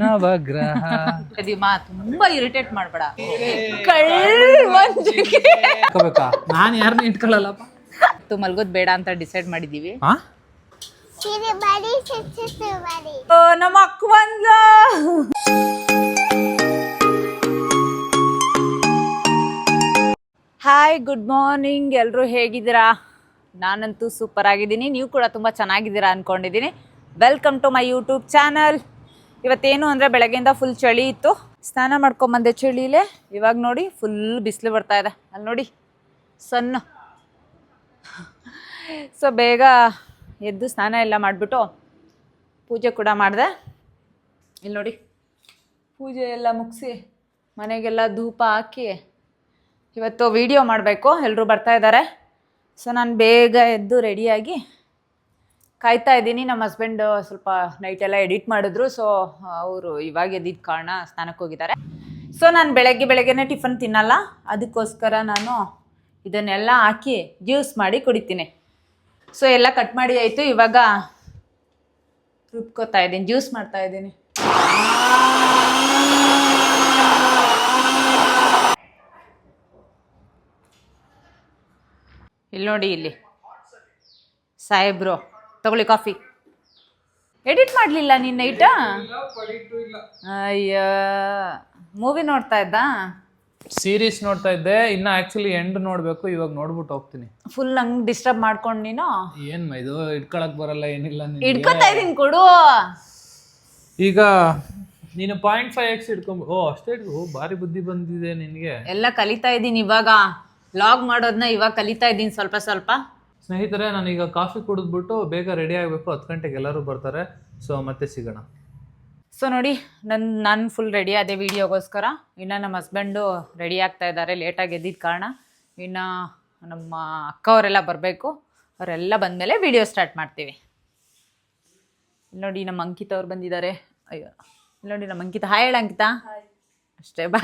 ನವಗ್ರಹ. ಪ್ರತಿಮಾ ತುಂಬಾ ಇರಿಟೇಟ್ ಮಾಡ್ಬೇಡ. ಕಳ್ವಂಜಿಕೆ ನಾನು ಯಾರನ್ನ ಇಟ್ಕೊಳ್ಳಲ್ಲಪ್ಪ. ತು ಮಲ್ಗೋದ್ ಬೇಡ ಅಂತ ಡಿಸೈಡ್ ಮಾಡಿದೀವಿ. ಹಾ ಓ, ನಮ್ಮ ಅಕ್ಕ ಬಂದ ಹಾಯ್ ಗುಡ್ ಮಾರ್ನಿಂಗ್ ಎಲ್ಲರೂ ಹೇಗಿದ್ದೀರಾ? ನಾನಂತೂ ಸೂಪರ್ ಆಗಿದ್ದೀನಿ. ನೀವು ಕೂಡ ತುಂಬಾ ಚೆನ್ನಾಗಿದ್ದೀರಾ ಅಂದ್ಕೊಂಡಿದ್ದೀನಿ welcome to my YouTube channel ಇವತ್ತೇನು ಅಂದರೆ ಬೆಳಗ್ಗೆಯಿಂದ ಫುಲ್ ಚಳಿ ಇತ್ತು. ಸ್ನಾನ ಮಾಡ್ಕೊಂಬಂದೆ ಚಳಿಲೇ. ಇವಾಗ ನೋಡಿ ಫುಲ್ ಬಿಸಿಲು ಬರ್ತಾ ಇದೆ. ಅಲ್ಲಿ ನೋಡಿ ಸಣ್ಣ ಸೊ ಬೇಗ ಎದ್ದು ಸ್ನಾನ ಎಲ್ಲ ಮಾಡಿಬಿಟ್ಟು ಪೂಜೆ ಕೂಡ ಮಾಡಿದೆ. ಇಲ್ಲಿ ನೋಡಿ, ಪೂಜೆ ಎಲ್ಲ ಮುಗಿಸಿ ಮನೆಗೆಲ್ಲ ಧೂಪ ಹಾಕಿ ಇವತ್ತು ವಿಡಿಯೋ ಮಾಡಬೇಕು. ಎಲ್ಲರೂ ಬರ್ತಾ ಇದ್ದಾರೆ ಸೊ ನಾನು ಬೇಗ ಎದ್ದು ರೆಡಿಯಾಗಿ ಕಾಯ್ತಾ ಇದ್ದೀನಿ. ನಮ್ಮ ಹಸ್ಬೆಂಡ್ ಸ್ವಲ್ಪ ನೈಟ್ ಎಲ್ಲ ಎಡಿಟ್ ಮಾಡಿದ್ರು. ಸೊ ಅವರು ಇವಾಗ ಎದ್ದಿದ್ದ ಕಾರಣ ಸ್ನಾನಕ್ಕೆ ಹೋಗಿದ್ದಾರೆ. ಸೊ ನಾನು ಬೆಳಗ್ಗೆ ಬೆಳಗ್ಗೆನೇ ಟಿಫನ್ ತಿನ್ನಲ್ಲ. ಅದಕ್ಕೋಸ್ಕರ ನಾನು ಇದನ್ನೆಲ್ಲ ಹಾಕಿ ಜ್ಯೂಸ್ ಮಾಡಿ ಕುಡಿತೀನಿ. ಸೊ ಎಲ್ಲ ಕಟ್ ಮಾಡಿ ಆಯಿತು. ಇವಾಗ ರುಬ್ಕೋತಾ ಇದ್ದೀನಿ. ಜ್ಯೂಸ್ ಮಾಡ್ತಾ ಇದ್ದೀನಿ. ಇಲ್ಲಿ ನೋಡಿ ಇಲ್ಲಿ. ಸಾಹೇಬ್ರು. ತಗೊಳ್ಳಿ ಕಾಫಿ. ಎಡಿಟ್ ಮಾಡಲಿಲ್ಲ ನೀನು ನೈಟ ಅಯ್ಯ ಮೂವಿ ನೋಡ್ತಾ ಇದ್ದಾ? ಸೀರೀಸ್ ನೋಡ್ತಾ ಇದ್ದೆ ಇನ್ನ ಆಕ್ಚುಲಿ ಎಂಡ್ ನೋಡ್ಬೇಕು ಇವಾಗ ನೋಡ್ಬಿಟ್ಟು ಹೋಗ್ತೀನಿ. ಫುಲ್ ಹಂಗ್ ಡಿಸ್ಟರ್ಬ್ ಮಾಡ್ಕೊಂಡು ನೀನು? ಏನ್ ಮ ಇದು ಇಟ್ಕೊಳಕ್ ಬರಲ್ಲ ಏನಿಲ್ಲ ನಿನ್ಗೆ. ಇಟ್ಕೊತಾ ಇದ್ದೀನಿ ಕೊಡು. ಈಗ ನೀನು ಪಾಯಿಂಟ್ ಫೈವ್ ಎಕ್ಸ್ ಇಟ್ಕೊಂಡು ಓ ಅಷ್ಟೇ ಇಟ್ಕೊ. ಓ ಭಾರಿ ಬುದ್ಧಿ ಬಂದಿದೆ ನಿನಗೆ. ಎಲ್ಲ ಕಲಿತಾ ಇದ್ದೀನಿ ಇವಾಗ. ಲಾಗ್ ಮಾಡೋದನ್ನ ಇವಾಗ ಕಲಿತಾ ಇದ್ದೀನಿ ಸ್ವಲ್ಪ ಸ್ವಲ್ಪ. ಸ್ನೇಹಿತರೆ ನಾನೀಗ ಕಾಫಿ ಕುಡಿದ್ಬಿಟ್ಟು ಬೇಗ ರೆಡಿ ಆಗಬೇಕು. ಹತ್ತು ಗಂಟೆಗೆ ಎಲ್ಲರೂ ಬರ್ತಾರೆ. ಸೊ ಮತ್ತೆ ಸಿಗೋಣ. ಸೊ ನೋಡಿ ನನ್ನ ನಾನು ಫುಲ್ ರೆಡಿ ಅದೇ ವೀಡಿಯೋಗೋಸ್ಕರ ಇನ್ನು ನಮ್ಮ ಹಸ್ಬೆಂಡು ರೆಡಿ ಆಗ್ತಾ ಇದ್ದಾರೆ ಲೇಟಾಗಿ ಎದ್ದಿದ್ದ ಕಾರಣ. ಇನ್ನು ನಮ್ಮ ಅಕ್ಕವರೆಲ್ಲ ಬರಬೇಕು. ಅವರೆಲ್ಲ ಬಂದಮೇಲೆ ವಿಡಿಯೋ ಸ್ಟಾರ್ಟ್ ಮಾಡ್ತೀವಿ. ಇಲ್ಲಿ ನೋಡಿ ನಮ್ಮ ಅಂಕಿತ ಅವ್ರು ಬಂದಿದ್ದಾರೆ. ಅಯ್ಯೋ ಇಲ್ಲಿ ನೋಡಿ ನಮ್ಮ ಅಂಕಿತ. ಹಾಯ್ ಹೇಳ ಅಂಕಿತ. ಅಷ್ಟೇ ಬಾ.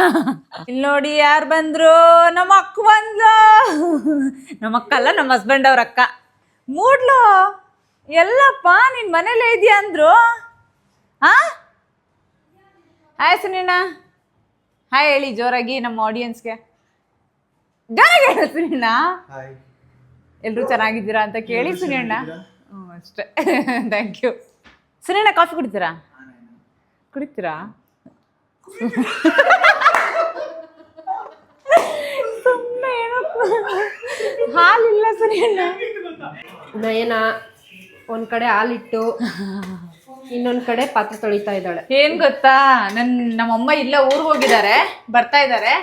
ಇಲ್ಲಿ ನೋಡಿ ಯಾರು ಬಂದ್ರು? ನಮ್ಮ ಅಕ್ಕ ಬಂದ್ಲು. ನಮ್ಮ ಅಕ್ಕ ಅಲ್ಲ ನಮ್ಮ ಹಸ್ಬೆಂಡ್ ಅವ್ರ ಅಕ್ಕ. ಮೂಡ್ಲು ಎಲ್ಲಪ್ಪ ನಿನ್ನ ಮನೇಲೇ ಇದೆಯಾ ಅಂದ್ರು? ಹಾ ಹಾಯ್ ಸುನೀಣ ಹಾಯ್ ಹೇಳಿ ಜೋರಾಗಿ ನಮ್ಮ ಆಡಿಯನ್ಸ್ಗೆ ಜೋರಾಗಿ ಹೇಳ ಸುನೀಣ ಎಲ್ಲರೂ ಚೆನ್ನಾಗಿದ್ದೀರಾ ಅಂತ ಕೇಳಿ ಸುನೀಣ್ಣ ಹ್ಞೂ ಅಷ್ಟೇ. ಥ್ಯಾಂಕ್ ಯು ಸುನೀಣ ಕಾಫಿ ಕುಡಿತೀರಾ? ಕುಡಿತೀರಾ ಸುಮ್ಮನೆ ಏನೋ ಹಾಲಿಲ್ಲ ಸುನೀಣ್ಣ ನಯನ ಒಂದ್ ಕಡೆ ಹಾಲಿಟ್ಟು ಇನ್ನೊಂದ್ ಕಡೆ ಪಾತ್ರೆ ತೊಳಿತಾ ಇದ್ದಾಳೆ. ಏನ್ ಗೊತ್ತಾ? ನನ್ ನಮ್ಮಮ್ಮ ಇಲ್ಲ ಊರಿಗೆ ಹೋಗಿದ್ದಾರೆ ಬರ್ತಾ ಇದ್ದಾರೆ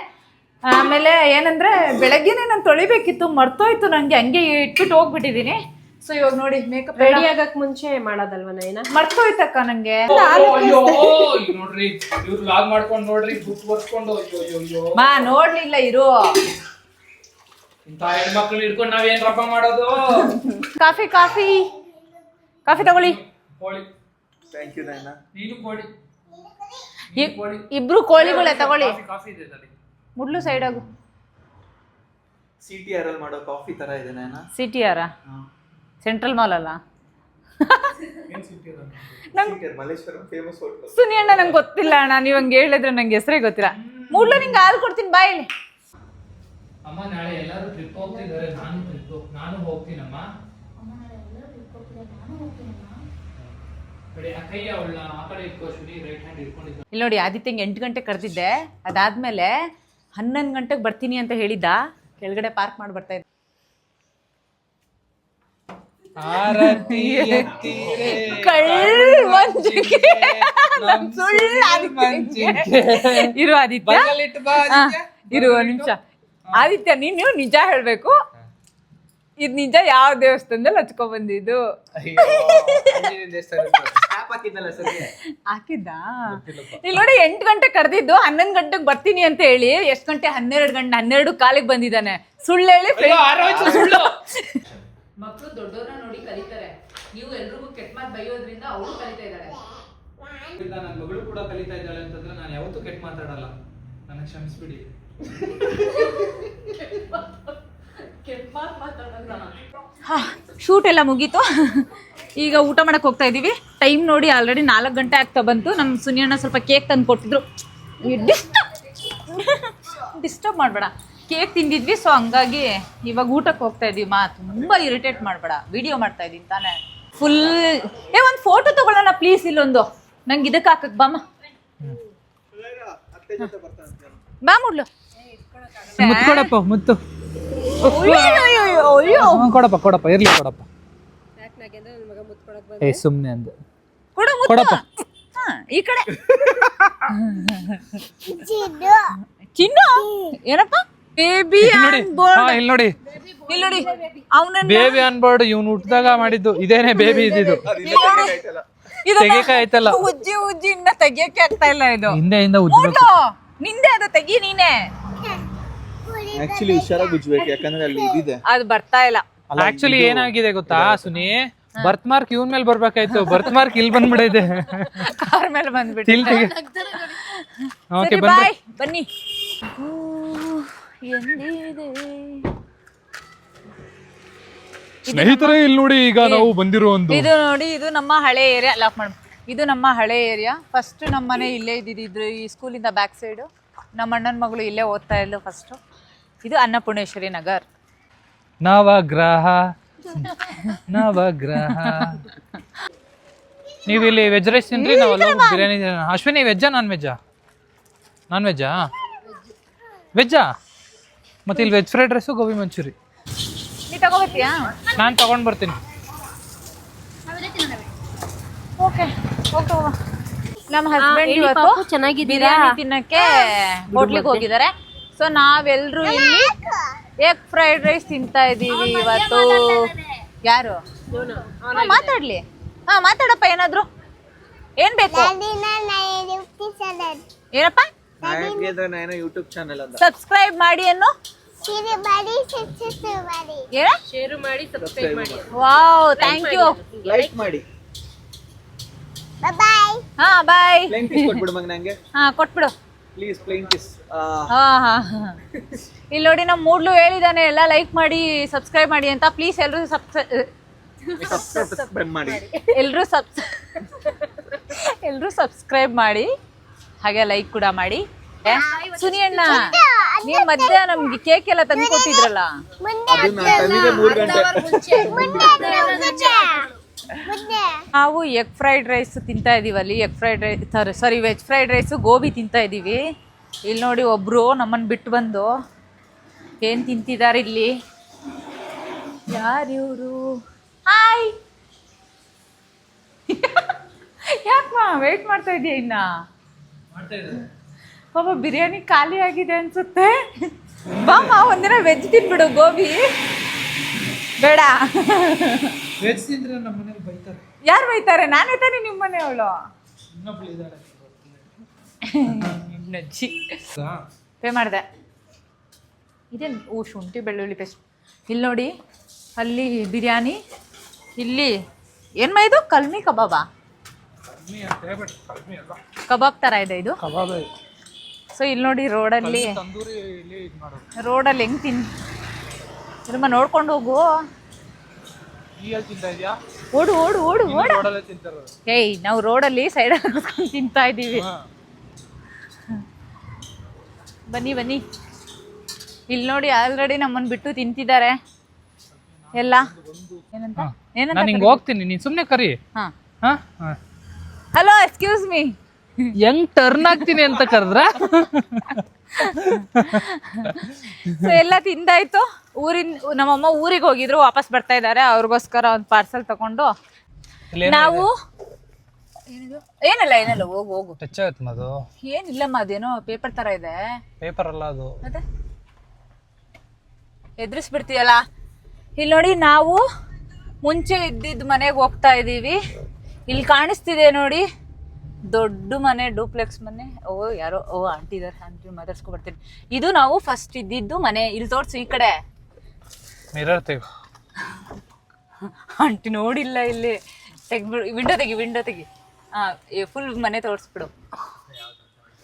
ಆಮೇಲೆ ಏನಂದ್ರೆ ಬೆಳಗ್ಗೆನೆ ನಾನು ತೊಳಿಬೇಕಿತ್ತು ಮರ್ತೋಯ್ತು ನಂಗೆ ಹಂಗೆ ಇಟ್ಬಿಟ್ಟು ಹೋಗ್ಬಿಟ್ಟಿದೀನಿ. ಸೊ ಇವಾಗ ನೋಡಿ ಮೇಕಪ್ ರೆಡಿ ಆಗಕ್ ಮುಂಚೆ ಮಾಡೋದಲ್ವ ನಯನ? ಮರ್ತೋಯ್ತಕ್ಕ ನಂಗೆ. ನೋಡ್ರಿ ಇವ್ರು ಲಾಗ್ ಮಾಡ್ಕೊಂಡು ನೋಡ್ರಿ ಬುಕ್ ಬರ್ಸ್ಕೊಂಡು ಮಾ ನೋಡ್ಲಿಲ್ಲ ಇರು. ಇಂಥ ಹೆಣ್ಮಕ್ಳು ಹಿಡ್ಕೊಂಡು ನಾವೇನ್ ರಬ್ಬ ಮಾಡೋದು? Coffee coffee. ಕಾಫಿ ತಗೊಳ್ಳಿ. ಕೋಳಿ. ಥ್ಯಾಂಕ್ ಯು ನೀನು ಕೋಳಿ. ಇ- ಇಬ್ರು ಕೋಳಿಗಳೇ ತಗೊಳ್ಳಿ. ಕಾಫಿ ಕಾಫಿ ಇದೆ ಅಲ್ಲಿ ಮುಡ್ಲು ಸೈಡ್ ಆಗು. ಸಿ ಟಿ ಆರ್ ಅಲ್ಲಿ ಮಾಡೋ ಕಾಫಿ ತರ ಇದೆ ನೈನಾ ಸೆಂಟ್ರಲ್ ಮಾಲ್ ಅಲ್ಲ? ನಂಗೆ ಮಲ್ಲೇಶ್ವರಂ ಫೇಮಸ್ ಹೋಟೆಲ್ ಸುನಿ ಅಣ್ಣ ನಂಗೆ ಗೊತ್ತಿಲ್ಲ ಅಣ್ಣ ನೀವು ಹಂಗೆ ಹೇಳಿದ್ರೆ ನಂಗೆ ಹೆಸರೇ ಗೊತ್ತಿಲ್ಲ. ಮೂಡ್ಲು ನಿಂಗೆ ಹಾಲು ಕೊಡ್ತೀನಿ ಬಾಯಲ್ಲಿ ಅಮ್ಮ ನಾಳೆ ಎಲ್ಲರೂ ಟ್ರಿಪ್ ಹೋಗ್ತಿದ್ದಾರೆ ನಾನು ಟ್ರಿಪ್ ನಾನು ಹೋಗ್ತೀನಮ್ಮ. ಇಲ್ಲಿ ನೋಡಿ ಆದಿತ್ಯಂಗೆ ಎಂಟು ಗಂಟೆ ಕರೆದಿದ್ದೆ. ಅದಾದ್ಮೇಲೆ ಹನ್ನೊಂದು ಗಂಟೆಗೆ ಬರ್ತೀನಿ ಅಂತ ಹೇಳಿದ್ದ. ಕೆಳಗಡೆ ಪಾರ್ಕ್ ಮಾಡಿ ಬರ್ತಾ ಇದ್ದೆ. ಇರು ಆದಿತ್ಯ. ಇರು ನಿಮಿಷ. ಆದಿತ್ಯ ನೀನು ನಿಜ ಹೇಳ್ಬೇಕು. ಇದ್ ನಿಜ ಯಾವ ದೇವಸ್ಥಾನದಲ್ಲಿ ಹಚ್ಕೊ ಬಂದಿದ್ದು? ಹಾಕಿದ್ದ? ಇಲ್ಲಿ ನೋಡಿ ಎಂಟು ಗಂಟೆ ಕರೆದಿದ್ದು ಹನ್ನೊಂದು ಗಂಟೆಗೆ ಬರ್ತೀನಿ ಅಂತ ಹೇಳಿ ಎಷ್ಟು ಗಂಟೆ? ಹನ್ನೆರಡು ಗಂಟೆ ಹನ್ನೆರಡು ಕಾಲಿಗೆ ಬಂದಿದ್ದಾನೆ. ಸುಳ್ಳು ಹೇಳಿ ಮಕ್ಕಳು ದೊಡ್ಡವ್ರನ್ನ ನೋಡಿ ಕಲಿತಾರೆ. ನೀವು ಎಲ್ರಿಗೂ ಕೆಟ್ಟ ಮಾತು ಬೈಯೋದ್ರಿಂದ ಅವರು ಕಲಿತಾ ಇದ್ದಾಳೆ. ನನ್ನ ಮಗಳು ಕೂಡ ಕಲಿತಾ ಇದ್ದಾಳೆ ಅಂತಂದ್ರೆ ನಾನು ಯಾವತ್ತೂ ಕೆಟ್ಟ ಮಾತಾಡಲ್ಲ. ನನಗೆ ಕ್ಷಮಿಸ್ಬಿಡಿ. ಶೂಟ್ ಎಲ್ಲ ಮುಗೀತು. ಈಗ ಊಟ ಮಾಡಕ್ಕೆ ಹೋಗ್ತಾ ಇದ್ದೀವಿ ಟೈಮ್ ನೋಡಿ ಆಲ್ರೆಡಿ ನಾಲ್ಕು ಗಂಟೆ ಆಗ್ತಾ ಬಂತು. ನಮ್ಮ ಸುನಿಯಣ್ಣ ಸ್ವಲ್ಪ ಕೇಕ್ ತಂದು ಕೊಟ್ಟಿದ್ರು. ಡಿಸ್ಟರ್ಬ್ ಡಿಸ್ಟರ್ಬ್ ಮಾಡಬೇಡ. ಕೇಕ್ ತಿಂದಿದ್ವಿ ಸೊ ಹಂಗಾಗಿ ಇವಾಗ ಊಟಕ್ಕೆ ಹೋಗ್ತಾ ಇದೀವಿ. ಮಾ ತುಂಬ ಇರಿಟೇಟ್ ಮಾಡಬೇಡ. ವಿಡಿಯೋ ಮಾಡ್ತಾ ಇದ್ದೀನಿ ತಾನೇ. ಫುಲ್ ಏ ಒಂದು ಫೋಟೋ ತಗೊಳ್ಳೋಣ ಪ್ಲೀಸ್ ಇಲ್ಲೊಂದು. ನಂಗೆ ಇದಕ್ಕೆ ಹಾಕಕ್ಕೆ ಬಾಮ. ಬಾ ಮುಡ್ಲು ಮುತ್ತು ಕೊಡಪ್ಪ ಮುತ್ತು. ಕೊಡಪ್ಪ ಕೊಡಪ್ಪ ಇರ್ಲಿ ಕೊಡಪ್ಪ. ಏ ಸುಮ್ನೆ ಅಂದೆ. ಕೊಡು ಮುತ್ತು. ಕೊಡಪ್ಪ. ಹಾ, ಈ ಕಡೆ. ಚಿನ್ನು. ಚಿನ್ನು? ಏನಪ್ಪ? ಬೇಬಿ ನೋಡಿ. ಹಾ ಇಲ್ಲಿ ನೋಡಿ. ಇಲ್ಲಿ ನೋಡಿ. ಅವನ ಬೇಬಿ ಅನ್ಬೋರ್ಡ್ ಇವ್ನು ಹುಟ್ಟಿದಾಗ ಮಾಡಿದ್ದು. ಇದೇನೆ ಬೇಬಿ ಇದ್ದಿದ್ದು. ತೆಗಿಯಕ್ಕೆ ಆಯ್ತಲ್ಲ. ಉಜ್ಜಿ ಉಜ್ಜಿ ಇನ್ನ ತೆಗಿಯಕ್ಕೆ ಆಗ್ತಾ ಇಲ್ಲ ಇದು. ಹಿಂದೆ ಹಿಂದೆ ಉಜ್ಜಿ ನಿಂದೆ ಅದು ತೆಗಿ ನೀನೆ. ಆಕ್ಚುಲಿ ಹುಷಾರಾಗಿ ಉಜ್ಬೇಕು ಯಾಕಂದ್ರೆ ಅಲ್ಲಿ ಇದಿದೆ. ಅದು ಬರ್ತಾ ಇಲ್ಲ. ಆಕ್ಚುಲಿ ಏನಾಗಿದೆ ಗೊತ್ತಾ ಸುನಿ? ಬರ್ತ್ ಮಾರ್ಕ್ ಇವನ್ ಮೇಲೆ ಬರ್ಬೇಕಾಯ್ತು. ಬರ್ತ್ ಮಾರ್ಕ್ ಇಲ್ಲಿ ಬಂದ್ಬಿಡೈತೆ ಕಾರ್ ಮೇಲೆ ಬಂದ್ಬಿಟ್ಟು ಇಲ್ಲಿ ಓಕೆ ಬನ್ನಿ. ಬಾಯ್ ಬನ್ನಿ ಸ್ನೇಹಿತರೆ ಇಲ್ಲಿ ನೋಡಿ ಈಗ ನಾವು ಬಂದಿರೋ ಒಂದು ಇದು ನೋಡಿ ಇದು ನಮ್ಮ ಹಳೆ ಏರಿಯಾ. ಲಾಕ್ ಮಾಡ್. ಇದು ನಮ್ಮ ಹಳೆ ಏರಿಯಾ. ಫಸ್ಟ್ ನಮ್ಮ ಮನೆ ಇಲ್ಲೇ ಇದ್ದಿದ್ದು ಈ ಸ್ಕೂಲಿಂದ ಬ್ಯಾಕ್ ಸೈಡು ನಮ್ಮ ಅಣ್ಣನ ಮಗಳು ಇಲ್ಲೇ ಓದ್ತಾ ಇದ್ಲು ಫಸ್ಟು ಇದು ಅನ್ನಪೂರ್ಣೇಶ್ವರಿ ನಗರ್. ನವಗ್ರಹ. ನವಗ್ರಹ. ನೀವು ಇಲ್ಲಿ ವೆಜ್ ರೈಸ್ ತಿನ್ರಿ ನಾವು ಅಲ್ಲಿ ಹೋಗಿ ಬಿರಿಯಾನಿ ತಿನ್ನೋಣ. ಅಶ್ವಿನಿ ವೆಜ್ಜಾ ನಾನ್ ವೆಜ್ಜಾ ನಾನ್ ವೆಜ್ಜಾ ವೆಜ್ಜಾ ಮತ್ತೆ ಇಲ್ಲಿ veg fried rice gobi manchurian. ನೀ ನಾನು ತಗೊಂಡ್ ಬರ್ತೀನಿ. ಓಕೆ ನಮ್ಮ ಹಸ್ಬೆಂಡ್ ಇವತ್ತು ಚೆನ್ನಾಗಿದ್ದೀರಾ? ಬಿರಿಯಾನಿ ತಿನ್ನಕ್ಕೆ ಹೋಟ್ಲಿಗೆ ಹೋಗಿದ್ದಾರೆ. ಸೊ ನಾವೆಲ್ಲರೂ ಇಲ್ಲಿ ಎಗ್ ಫ್ರೈಡ್ ರೈಸ್ ತಿಂತಾ ಇದ್ದೀವಿ ಇವತ್ತು. ಯಾರು? ಮಾತಾಡ್ಲಿ. ಹಾ ಮಾತಾಡಪ್ಪ ಏನಾದ್ರು. ಏನ್ ಬೇಕು? ಏನಪ್ಪ? ನನಗೆ ನಾನು ಯೂಟ್ಯೂಬ್ ಚಾನೆಲ್ ಅಂತ. ಸಬ್ಸ್ಕ್ರೈಬ್ ಮಾಡಿ ಅನ್ನು ಚಿರಿ ಮಾಡಿ ಸಬ್ಸ್ಕ್ರೈಬ್ ಮಾಡಿ. ಏನ? ಶೇರು ಮಾಡಿ ಸಬ್ಸ್ಕ್ರೈಬ್ ಮಾಡಿ. ವಾವ್ ಥ್ಯಾಂಕ್ ಯು ಲೈಕ್ ಮಾಡಿ. ಬಾಯ್ ಹಾ ಬಾಯ್ ಕೊಟ್ಬಿಡು ಹಾ ಕೊಟ್ಬಿಡು. ಪ್ಲೀಸ್ ಪ್ಲೇಯಿಂಗ್ ಕಿಸ್ ಹಾ ಹಾ ಹಾ. ಇಲ್ಲಿ ನೋಡಿ ನಮ್ಮ ಮೂಡ್ಲು ಹೇಳಿದಾನೆ ಎಲ್ಲ ಲೈಕ್ ಮಾಡಿ ಸಬ್ಸ್ಕ್ರೈಬ್ ಮಾಡಿ ಅಂತ. ಪ್ಲೀಸ್ ಎಲ್ಲರೂ ಸಬ್ಸ್ಕ್ರೈಬ್ ಮಾಡಿ. ಎಲ್ಲರೂ ಸಬ್ಸ್ ಎಲ್ಲರೂ ಸಬ್ಸ್ಕ್ರೈಬ್ ಮಾಡಿ. ಹಾಗೆ ಲೈಕ್ ಕೂಡ ಮಾಡಿ. ಏ, ಸುನಿ ಅಣ್ಣ ನೀವು ಮಧ್ಯ ನಮ್ಗೆ ಕೇಕ್ ಎಲ್ಲ ತಂದು ಕೊಟ್ಟಿದ್ರಲ್ಲ. ಮುಂದೆ ಅದು ನಾನು ತಂದಿದ್ದೆ ಮೂರು ಗಂಟೆ. ಮುಂದೆ ಮುಂದೆ. ನಾವು ಎಗ್ ಫ್ರೈಡ್ ರೈಸ್ ತಿಂತಾ ಇದೀವಿ ಅಲ್ಲಿ. Egg fried rice sorry sorry veg fried rice gobi ತಿಂತಾ ಇದೀವಿ. ಇಲ್ಲಿ ನೋಡಿ ಒಬ್ರು ನಮ್ಮನ್ನು ಬಿಟ್ಟು ಬಂದು ಏನು ತಿಂತಿದ್ದಾರೆ ಇಲ್ಲಿ? ಯಾರಿವರು ಹಾಯ್ ಯಾಕಮ್ಮ ವೇಟ್ ಮಾಡ್ತಾ ಇದೀಯ ಇನ್ನ? ಪಾಪ ಬಿರಿಯಾನಿ ಖಾಲಿ ಆಗಿದೆ ಅನ್ಸುತ್ತೆ. ಬಾಮ್ಮ ಒಂದಿನ ವೆಜ್ ತಿನ್ಬಿಡು ಗೋಬಿ. ಬೇಡ. ವೆಜ್ ತಿಂದ್ರೆ ನಮ್ಮ ಮನೇಲಿ ಬೈತಾರೆ. ಯಾರು ಬೈತಾರೆ? ನಾನೇ ತಾನೇ ನಿಮ್ಮ ಮನೆಯವಳು ಇನ್ನೊಬ್ಳು ಇದ್ದಾಳೆ. ನಜ್ಜಿ. ಪೇ ಮಾಡಿದೆ. ಇದೇನು ಓ ಶುಂಠಿ ಬೆಳ್ಳುಳ್ಳಿ ಪೇಸ್ಟ್ ಇಲ್ಲಿ ನೋಡಿ ಅಲ್ಲಿ ಬಿರಿಯಾನಿ ಇಲ್ಲಿ ಏನು ಇದು? ಕಲ್ಮಿ ಕಬಾಬಾ. ಕಬಾಬ್ ಥರ ಇದೆ ಇದು. ಕಬಾಬ್ ಸೊ ಇಲ್ಲಿ ನೋಡಿ ರೋಡಲ್ಲಿ ರೋಡಲ್ಲಿ ಹೆಂಗೆ ತಿನ್ ಇರಮ್ಮ ನೋಡ್ಕೊಂಡು ಹೋಗು ಈ ಎಲ್ಲಿ ತಿಂತಾ ಇದೆಯಾ ಓಡು ಓಡು ಓಡು ಓಡು. ಏಯ್ ನಾವು ರೋಡಲ್ಲಿ ಸೈಡಲ್ಲಿ ಕೂತ್ಕೊಂಡು ತಿಂತಾ ಇದ್ದೀವಿ ಬನ್ನಿ ಬನ್ನಿ. ಇಲ್ಲಿ ನೋಡಿ ಆಲ್ರೆಡಿ ನಮ್ಮನ್ನು ಬಿಟ್ಟು ತಿಂತಿದ್ದಾರೆ. ಎಲ್ಲ? ಏನಂತ? ಏನಂತ ನಾನು ಹಿಂಗೆ ಹೋಗ್ತೀನಿ ನೀನು ಸುಮ್ಮನೆ ಕರಿ. ಹಾ. ಹಾ? ಹಲೋ ಎಕ್ಸ್ಕ್ಯೂಸ್ ಮೀ ಹೆಂಗ್ ಟರ್ನ್ ಆಗ್ತೀನಿ ಅಂತ ಕರೆದ್ರ? ಸೊ ಎಲ್ಲ ತಿಂದಾಯ್ತು. ಊರಿನ ನಮ್ಮಮ್ಮ ಊರಿಗೆ ಹೋಗಿದ್ರು ವಾಪಸ್ ಬರ್ತಾ ಇದ್ದಾರೆ. ಅವ್ರಿಗೋಸ್ಕರ ಒಂದು ಪಾರ್ಸಲ್ ತಗೊಂಡು. ನಾವು ಏನಲ್ಲ ಏನಲ್ಲ ಹೋಗು ಹೋಗು. ಟಚ್ ಆಯ್ತು ಅದು ಏನಿಲ್ಲಮ್ಮ ಅದೇನೋ ಪೇಪರ್ ತರ ಇದೆ. ಪೇಪರ್ ಅಲ್ಲ ಅದು. ಮತ್ತೆ? ಎದುರಿಸ್ಬಿಡ್ತೀಯಲ್ಲ? ಇಲ್ಲಿ ನೋಡಿ ನಾವು ಮುಂಚೆ ಇದ್ದಿದ್ದ ಮನೆಗೆ ಹೋಗ್ತಾ ಇದ್ದೀವಿ ಇಲ್ಲಿ ಕಾಣಿಸ್ತಿದೆ ನೋಡಿ. ದೊಡ್ಡ ಮನೆ ಡೂಪ್ಲೆಕ್ಸ್ ಮನೆ. ಓ ಯಾರೋ ಓ ಆಂಟಿ ಇದಾರೆ. ಆಂಟಿ ಮಾತಾಡ್ಸ್ಕೊಬರ್ತೀನಿ ಇದು ನಾವು ಫಸ್ಟ್ ಇದ್ದಿದ್ದು ಮನೆ. ಇಲ್ಲಿ ತೋರ್ಸು ಈ ಕಡೆ. ಮಿರರ್ ತೆಗೋ. ಆಂಟಿ ನೋಡಿಲ್ಲ ಇಲ್ಲಿ. ತೆಗ್ಬಿಡು ವಿಂಡೋ ತೆಗಿ ವಿಂಡೋ ತೆಗಿ. ಹಾ ಫುಲ್ ಮನೆ ತೋರಿಸ್ಬಿಡು.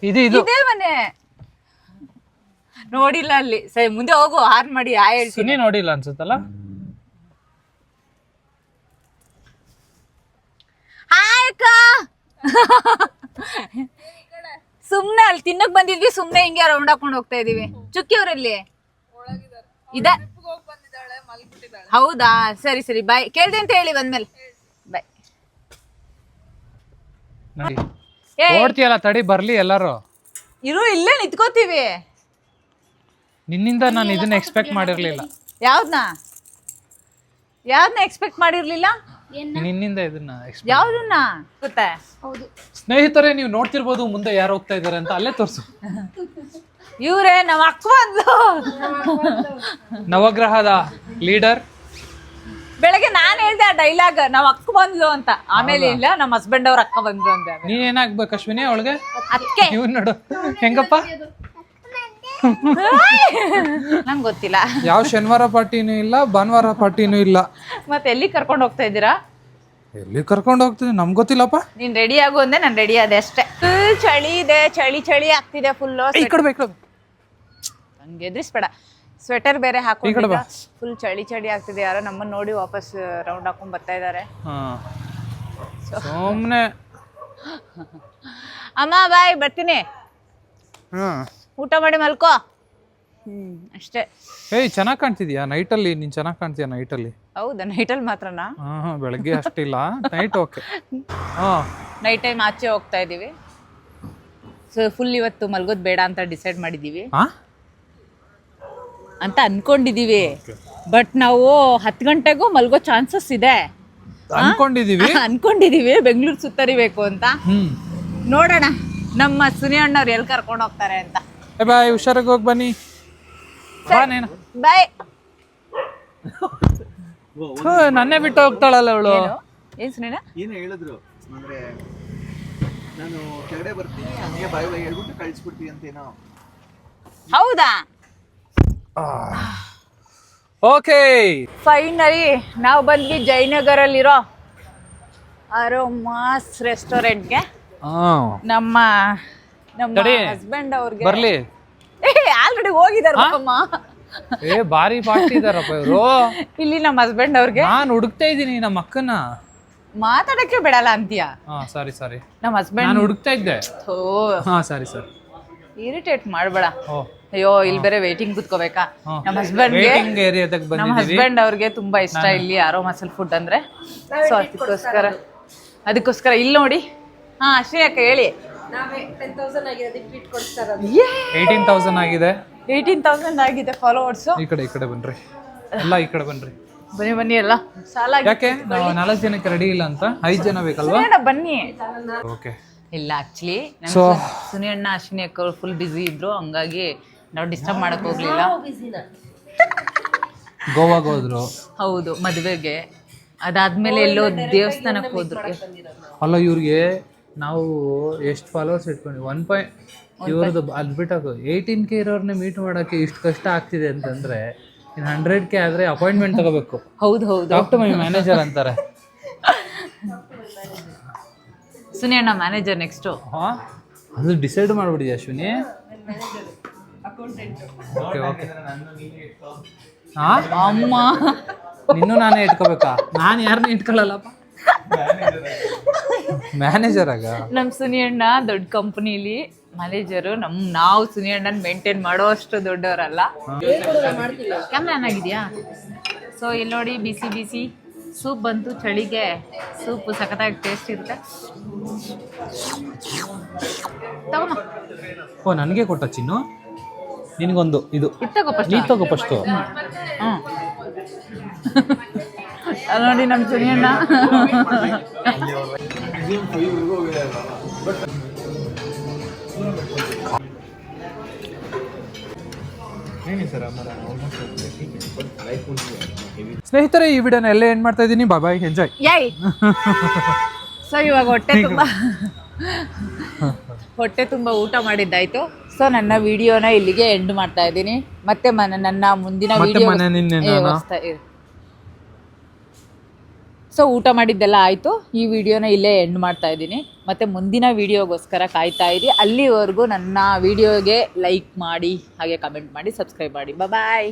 ಇದು ಇದು. ಇದೇ ಮನೆ. ನೋಡಿಲ್ಲ ಅಲ್ಲಿ. ಸರಿ ಮುಂದೆ ಹೋಗು. ಹಾರ್ ಮಾಡಿ ಆ ಹೇಳ್ತೀನಿ. ಸುನಿ ನೋಡಿಲ್ಲ ಅನ್ಸುತ್ತಲ್ಲ? ಹಾಯ್ ಅಕ್ಕ. ಸುಮ್ನೆ ಅಲ್ಲಿ ತಿನ್ನಕ್ ಬಂದಿದ್ವಿ ಸುಮ್ನೆ ಹಿಂಗೆ ರೌಂಡ್ ಹಾಕೊಂಡು ಹೋಗ್ತಾ ಇದೀವಿ. ಚುಕ್ಕಿ ಅವರಲ್ಲಿ? ಇದೆ? ಹೌದಾ? ಸರಿ ಸರಿ ಬಾಯ್ ಕೇಳ್ದೆ ಅಂತ ಹೇಳಿ ಬಂದ್ಮೇಲೆ. ಬಾಯ್ ನೋಡಿ. ಏ ಓಡ್ತೀಯಲ್ಲ ತಡಿ ಬರ್ಲಿ ಎಲ್ಲಾರು. ಇರು ಇಲ್ಲೇ ನಿಂತ್ಕೋತೀವಿ. ನಿನ್ನಿಂದ ನಾನು ಇದನ್ನ ಎಕ್ಸ್ಪೆಕ್ಟ್ ಮಾಡಿರ್ಲಿಲ್ಲ. ಯಾವ್ದನ್ನ ಯಾವ್ದನ್ನ ಎಕ್ಸ್ಪೆಕ್ಟ್ ಮಾಡಿರ್ಲಿಲ್ಲ? ನಿನ್ನಿಂದ ಇದನ್ನ ಯಾವ್ದನ್ನ? ಗೊತ್ತಾ? ಸ್ನೇಹಿತರೆ ನೀವು ನೋಡ್ತಿರ್ಬೋದು ಮುಂದೆ ಯಾರು ಹೋಗ್ತಾ ಇದಾರೆ ಅಂತ ಅಲ್ಲೇ ತೋರ್ಸು. ಇವ್ರೆ ನಮ್ಮ ಅಕ್ಕ ಬಂದ್ಲು ನವಗ್ರಹದ ಲೀಡರ್. ಬೆಳಗ್ಗೆ ನಾನ್ ಹೇಳ್ದೆ ಆ ಡೈಲಾಗ್ ನಾವ್ ಅಕ್ಕ ಬಂದ್ಲು ಅಂತ. ಆಮೇಲೆ ಇಲ್ಲ ನಮ್ಮ ಹಸ್ಬೆಂಡ್ ಅವ್ರ ಅಕ್ಕ ಬಂದ್ರು ಅಂತ ನೀನ್ ಏನಾಗ್ಬೇಕು ಅಶ್ವಿನಿ ಅವಳಿಗೆ? ಅದಕ್ಕೆ ಇವ್ ನೋಡು. ಹೆಂಗಪ್ಪ? ನಂಗೆ ಗೊತ್ತಿಲ್ಲ. ಯಾವ ಶನಿವಾರ ಪಾರ್ಟಿನೂ ಇಲ್ಲ ಭಾನುವಾರ ಪಾರ್ಟಿನೂ ಇಲ್ಲ. ಮತ್ತೆ ಎಲ್ಲಿ ಕರ್ಕೊಂಡು ಹೋಗ್ತಾ ಇದ್ದೀರಾ? ಎಲ್ಲಿ ಕರ್ಕೊಂಡು ಹೋಗ್ತೀನಿ? ನಮ್ಗೆ ಗೊತ್ತಿಲ್ಲಪ್ಪ. ನೀನ್ ರೆಡಿ ಆಗು ಅಂದೆ ನಾನು ರೆಡಿ ಆದೆ ಅಷ್ಟೇ. ಫುಲ್ ಚಳಿ ಇದೆ ಚಳಿ ಚಳಿ ಆಗ್ತಿದೆ ಫುಲ್ಲು ಈ ಕಡೆ ಬೇಕು ಹಂಗೆ ಎದುರಿಸ್ಬೇಡ. ಸ್ವೆಟರ್ ಬೇರೆ ಈ ಕಡೆ ಹಾಕೊಂಡು ಬಾ. ಫುಲ್ ಚಳಿ ಚಳಿ ಆಗ್ತಿದೆ ಯಾರೋ ನಮ್ಮನ್ನ ನೋಡಿ ವಾಪಸ್ ರೌಂಡ್ ಹಾಕೊಂಡ್ ಬರ್ತಾ ಇದ್ದಾರೆ ಹಾ. ಸುಮ್ನೆ. ಅಮ್ಮ ಬಾಯ್ ಬರ್ತೀನಿ. ಹ್ಮ್ ಊಟ ಮಾಡಿ ಮಲ್ಕೋ. ಹ್ಮ್. ಅಷ್ಟೇ. ಏಯ್ ಚೆನ್ನಾಗಿ ಕಾಣ್ತಿದ್ಯಾ? ನೈಟಲ್ಲಿ ನೀನ್ ಚೆನ್ನಾಗಿ ನೈಟ್ ನೈಟಲ್ಲಿ? ಹೌದಾ ನೈಟಲ್ಲಿ ಮಾತ್ರನಾ? ಹಾ ಬೆಳಗ್ಗೆ ಅಷ್ಟಿಲ್ಲ. Night okay. ಹಾ. ನೈಟ್ ಟೈಮ್ ಆಚೆ ಹೋಗ್ತಾ ಇದೀವಿ ಸೊ ಫುಲ್ ಇವತ್ತು ಮಲ್ಗೋದ್ ಬೇಡ ಅಂತ ಡಿಸೈಡ್ ಮಾಡಿದೀವಿ ಹಾ ಅಂತ ಅನ್ಕೊಂಡಿದೀವಿ ಬಟ್ ನಾವು ಹತ್ತು ಗಂಟೆಗೂ ಮಲ್ಗೋ ಚಾನ್ಸಸ್ ಇದೆ. ಅನ್ಕೊಂಡಿದೀವಿ ಅನ್ಕೊಂಡಿದೀವಿ ಬೆಂಗಳೂರು ಸುತ್ತರಿಬೇಕು ಅಂತ. ನೋಡೋಣ. ನಮ್ಮ ಸುನಿ ಅಣ್ಣವ್ರು ಎಲ್ಲಿ ಕರ್ಕೊಂಡು ಹೋಗ್ತಾರೆ ಅಂತ. ಏ ಬಾಯ್ ಹುಷಾರಾಗಿ ಹೋಗಿ ಬನ್ನಿ. ಬಾ ನೀನು. ಬಾಯ್. ನನ್ನೆ ನನ್ನೇ ಬಿಟ್ಟು ಹೋಗ್ತಾಳಲ್ಲ ಅವಳು. ಏನು? ಏನ್ ಸುನೇನ ಏನು ಹೇಳಿದ್ರು? ಅಂದ್ರೆ ನಾನು ಕೆಳಗಡೆ ಬರ್ತೀನಿ ಹಂಗೆ ಬಾಯ್ ಬಾಯ್ ಹೇಳ್ಬಿಟ್ಟು ಅಂತ ಅಂತೇನೋ. ಹೌದಾ? ಓಕೆ. ಫೈನಲಿ ನಾವು ಬಂದ್ವಿ ಜಯನಗರಲ್ಲಿರೋ ಅರೋಮಾಸ್ ರೆಸ್ಟೋರೆಂಟ್ಗೆ. ನಮ್ಮ ನಮ್ಮ ತಡಿ. ಹಸ್ಬೆಂಡ್ ಅವ್ರಿಗೆ. ಬರ್ಲಿ. ಆಲ್ರೆಡಿ ಹೋಗಿದಾರೆ ಅಮ್ಮ. ಏ ಬಾರಿ ಪಾರ್ಟಿ ಇದಾರಪ್ಪ ಇವರು. ಇಲ್ಲಿ ನಮ್ಮ ಹಸ್ಬೆಂಡ್ ಅವ್ರಿಗೆ. ನಾನು ಹುಡುಕ್ತಾ ಇದ್ದೀನಿ ನಮ್ಮ ಅಕ್ಕನ. ಮಾತಾಡಕ್ಕೆ ಬಿಡಲ್ಲ ಅಂತೀಯ? ಹಾ ಸಾರಿ ಸಾರಿ. ನಮ್ಮ ಹಸ್ಬೆಂಡ್ ನಾನು ಹುಡುಕ್ತಾ ಇದ್ದೆ. ಓ ಹಾ ಸಾರಿ ಸರ್. ಇರಿಟೇಟ್ ಮಾಡಬೇಡ. ಓ. ಅಯ್ಯೋ ಇಲ್ಲಿ ಬೇರೆ ವೇಟಿಂಗ್ ಕೂತ್ಕೋಬೇಕಾ? ಹಾ. ನಮ್ಮ ಹಸ್ಬೆಂಡ್ಗೆ ವೇಟಿಂಗ್ ಏರಿಯಾದಾಗ ನಮ್ಮ ಬಂದಿದ್ದೀವಿ. ಹಸ್ಬೆಂಡ್ ಅವ್ರಿಗೆ ತುಂಬಾ ಇಷ್ಟ ಇಲ್ಲಿ ಆರೋ ಮಸಲ್ ಫುಡ್ ಅಂದ್ರೆ. ಸೊ ಅದಕ್ಕೋಸ್ಕರ ಅದಕ್ಕೋಸ್ಕರ ಇಲ್ಲಿ ನೋಡಿ. ಹಾ ಅಶ್ವಿನಿ ಅಕ್ಕ ಹೇಳಿ. ನಾವೇ ಟೆನ್ ತೌಸಂಡ್ ಆಗಿದೆ ಅದಕ್ಕೆ ಟ್ರೀಟ್ ಕೊಡ್ತಾರ ಏಯ್ಟೀನ್ ತೌಸಂಡ್ ಆಗಿದೆ. ಏಯ್ಟೀನ್ ತೌಸಂಡ್ ಆಗಿದೆ ಫಾಲೋವರ್ಸು ಈ ಕಡೆ ಈ ಕಡೆ ಬನ್ರಿ. ಎಲ್ಲ ಈ ಕಡೆ ಬನ್ರಿ. ಬನ್ನಿ ಬನ್ನಿ ಎಲ್ಲ. ಸಾಲ ಯಾಕೆ? ನಾವು ನಾಲ್ಕು ಜನಕ್ಕೆ ರೆಡಿ ಇಲ್ಲ ಅಂತ? ಐದು ಜನ ಬೇಕಲ್ವಾ? ಬನ್ನಿ. ಓಕೆ ಇಲ್ಲ ಆಕ್ಚುಲಿ ಸೊ ಸುನಿ ಅಣ್ಣ ಅಶ್ವಿನಿ ಅಕ್ಕ ಫುಲ್ ಬಿಸಿ ಇದ್ರು ಹಂಗಾಗಿ ನಾವು ಡಿಸ್ಟರ್ಬ್ ಮಾಡಕ್ ಹೋಗ್ಲಿಲ್ಲ. ಗೋವಾಗೆ ಹೋದ್ರು. ಹೌದು ಮದುವೆಗೆ. ಅದಾದ್ಮೇಲೆ ಎಲ್ಲೋ ದೇವಸ್ಥಾನಕ್ಕೆ ಹೋದ್ರು. ಅಲ್ಲ ಇವ್ರಿಗೆ ನಾವು ಎಷ್ಟು ಫಾಲೋವರ್ಸ್ ಇಟ್ಕೊಂಡ್ವಿ? ಒನ್ ಪಾಯಿಂಟ್ ಇವ್ರದ್ದು ಅದು ಬಿಟ್ಟಾಕು. ಏಯ್ಟೀನ್ ಕೆ ಇರೋರ್ನ ಮೀಟ್ ಮಾಡೋಕ್ಕೆ ಇಷ್ಟು ಕಷ್ಟ ಆಗ್ತಿದೆ ಅಂತಂದರೆ ಇನ್ನು ಹಂಡ್ರೆಡ್ ಕೆ ಆದರೆ ಅಪಾಯಿಂಟ್ಮೆಂಟ್ ತಗೋಬೇಕು. ಹೌದು ಹೌದು ಡಾಕ್ಟರ್ ಮೈ ಮ್ಯಾನೇಜರ್ ಅಂತಾರೆ. ಸುನಿ ಅಣ್ಣ ಮ್ಯಾನೇಜರ್ ನೆಕ್ಸ್ಟು ಹಾಂ? ಅದು ಡಿಸೈಡ್ ಮಾಡ್ಬಿಡಿದ್ಯಾ ಅಶ್ವಿನಿ ಓಕೆ ಓಕೆ ಹಾಂ? ಅಮ್ಮ. ನಿನ್ನೂ ನಾನೇ ಇಟ್ಕೋಬೇಕಾ? ನಾನು ಯಾರನ್ನೂ ಇಟ್ಕೊಳ್ಳಲ್ಲಪ್ಪ. ಮ್ಯಾನೇಜರ್ ಆಗ? ನಮ್ಮ ಸುನಿ ಅಣ್ಣ ದೊಡ್ಡ ಕಂಪನಿಲಿ ಮ್ಯಾನೇಜರು ನಮ್ ನಾವು ಸುನಿ ಅಣ್ಣನ ಮೇಂಟೈನ್ ಮಾಡೋ ಅಷ್ಟು ದೊಡ್ಡವರಲ್ಲ. ಕ್ಯಾಮ್ರಾನ್ ಆಗಿದೆಯಾ? ಸೊ ಇಲ್ಲಿ ನೋಡಿ ಬಿಸಿ ಬಿಸಿ. ಸೂಪ್ ಬಂತು ಚಳಿಗೆ. ಸೂಪ್ ಸಖತ್ತಾಗಿ ಟೇಸ್ಟ್ ಇರುತ್ತೆ. ತಗೊಂಬ ಓ ನನಗೆ ಕೊಟ್ಟ ಚಿನ್ನು? ನಿನಗೊಂದು ಇದು. ಇತ್ತಗೋ ಫಸ್ಟ್ ನೀ ತಗೋ ಫಸ್ಟು ಹ್ಞೂ ನೋಡಿ ನಮ್ಮ ಸುನಿ ಬಟ್ ಸ್ನೇಹಿತರೆ ಈ ವಿಡಿಯೋನ ಎಲ್ಲ ಏನ್ ಮಾಡ್ತಾ ಇದ್ದೀನಿ. ಬಾಯ್ ಬಾಯ್ ಎಂಜಾಯ್ ಯಾಯ್ ಸೊ ಇವಾಗ ಹೊಟ್ಟೆ ತುಂಬಾ ಹೊಟ್ಟೆ ತುಂಬಾ ಊಟ ಮಾಡಿದ್ದಾಯ್ತು. ಸೊ ನನ್ನ ವಿಡಿಯೋನ ಇಲ್ಲಿಗೆ ಎಂಡ್ ಮಾಡ್ತಾ ಇದ್ದೀನಿ. ಮತ್ತೆ ಮನ ನನ್ನ ಮುಂದಿನ ಮತ್ತೆ ವಿಡಿಯೋ. ಸೊ ಊಟ ಮಾಡಿದ್ದೆಲ್ಲ ಆಯಿತು. ಈ ವಿಡಿಯೋನ ಇಲ್ಲೇ ಎಂಡ್ ಮಾಡ್ತಾ ಇದ್ದೀನಿ. ಮತ್ತು ಮುಂದಿನ ವೀಡಿಯೋಗೋಸ್ಕರ ಕಾಯ್ತಾ ಇರಿ. ಅಲ್ಲಿವರೆಗೂ ನನ್ನ ವೀಡಿಯೋಗೆ ಲೈಕ್ ಮಾಡಿ, ಹಾಗೆ ಕಮೆಂಟ್ ಮಾಡಿ ಸಬ್ಸ್ಕ್ರೈಬ್ ಮಾಡಿ. ಬಾಯ್